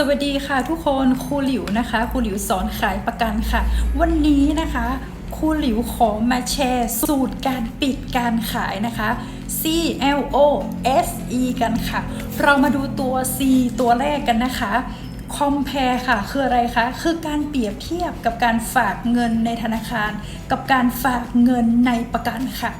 สวัสดีค่ะทุกคนครูหลิวนะคะครูหลิวสอนขายประกันค่ะ วันนี้นะคะครูหลิวขอมาแชร์สูตรการปิดการขายนะคะ C L O S E กันค่ะ เรามาดูตัว C ตัวแรกกันนะคะ compare ค่ะ คืออะไรคะ คือการเปรียบเทียบกับการฝากเงินในธนาคาร กับการฝากเงินในประกันค่ะ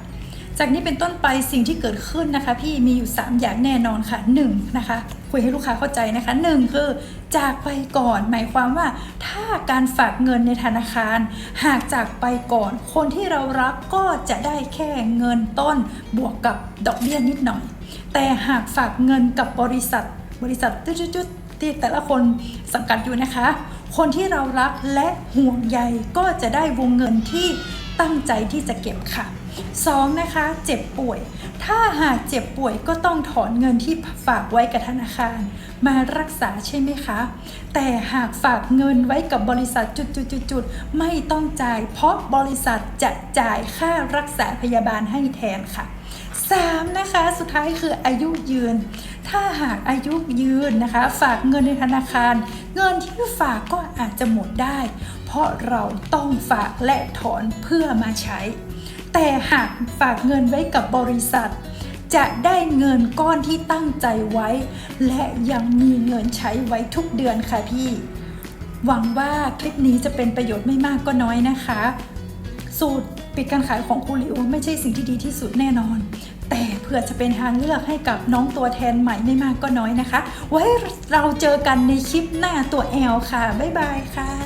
จากนี้เป็นต้นไปสิ่งที่เกิดขึ้นนะคะ พี่มีอยู่ 3 อย่างแน่นอนค่ะ1นนะคะ คุยให้ลูกค้าเข้าใจนะคะ 1 คือจากไปก่อน หมายความว่า ถ้าการฝากเงินในธนาคาร หากจากไปก่อน คนที่เรารักก็จะได้แค่เงินต้นบวกกับดอกเบี้ยนิดหน่อย แต่หากฝากเงินกับบริษัท บริษัทจุดๆที่แต่ละคนสังกัดอยู่นะคะ คนที่เรารักและห่วงใยก็จะได้วงเงินที่ตั้งใจที่จะเก็บค่ะ สองนะคะ เจ็บป่วย ถ้าหากเจ็บป่วยก็ต้องถอนเงินที่ฝากไว้กับธนาคาร มารักษาใช่ไหมคะ แต่หากฝากเงินไว้กับบริษัทจุดๆๆๆไม่ต้องจ่าย เพราะบริษัทจะจ่ายค่ารักษาพยาบาลให้แทนค่ะ 3 นะคะ สุดท้ายคืออายุยืน ถ้าหากอายุยืนนะคะ ฝากเงินในธนาคาร เงินที่ฝากก็อาจจะหมดได้ เพราะเราต้องฝากและถอนเพื่อมาใช้แต่หากฝากเงินไว้กับบริษัท จะได้เงินก้อนที่ตั้งใจไว้ และยังมีเงินใช้ไว้ทุกเดือนค่ะพี่ หวังว่าคลิปนี้จะเป็นประโยชน์ไม่มากก็น้อยนะคะ สูตรปิดการขายของครูหลิวไม่ใช่สิ่งที่ดีที่สุดแน่นอน แต่เพื่อจะเป็นทางเลือกให้กับน้องตัวแทนใหม่ไม่มากก็น้อยนะคะ ไว้เราเจอกันในคลิปหน้าตัวแอลค่ะ บ๊ายบายค่ะ